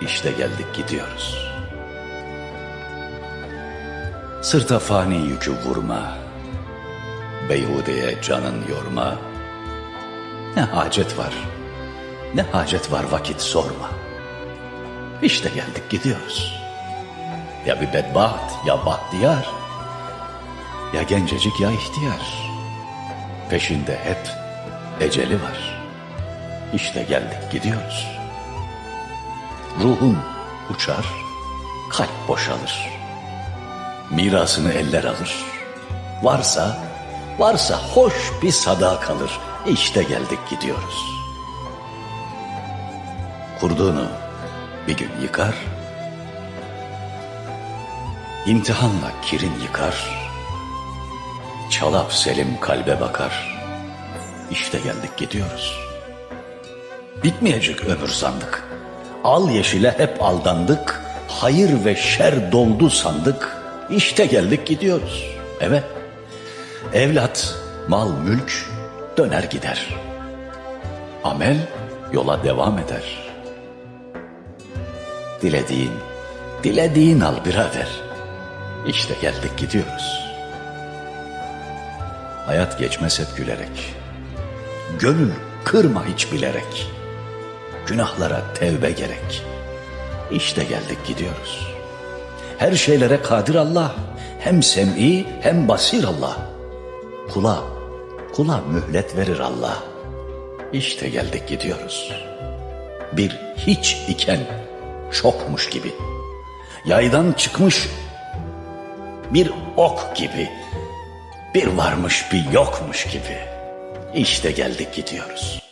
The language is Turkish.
İşte geldik gidiyoruz. Sırta fani yükü vurma. Beyhudeye canın yorma. Ne hacet var, ne hacet var vakit sorma. İşte geldik gidiyoruz. Ya bir bedbaht ya bahtiyar. Ya gencecik ya ihtiyar. Peşinde hep eceli var. İşte geldik gidiyoruz. Ruhun uçar, kalp boşalır. Mirasını eller alır. Varsa, varsa hoş bir sada kalır. İşte geldik gidiyoruz. Kurduğunu bir gün yıkar, imtihanla kirin yıkar, çalap selim kalbe bakar. İşte geldik gidiyoruz. Bitmeyecek ömür sandık. Al yeşile hep aldandık. Hayır ve şer doldu sandık. İşte geldik gidiyoruz. Evet. Evlat, mal, mülk döner gider. Amel yola devam eder. Dilediğin, dilediğin al birader. İşte geldik gidiyoruz. Hayat geçmez hep gülerek. Gönül kırma hiç bilerek. Günahlara tevbe gerek. İşte geldik gidiyoruz. Her şeylere kadir Allah. Hem sem'i hem basir Allah. Kula, kula mühlet verir Allah. İşte geldik gidiyoruz. Bir hiç iken şokmuş gibi. Yaydan çıkmış bir ok gibi. Bir varmış bir yokmuş gibi. İşte geldik gidiyoruz.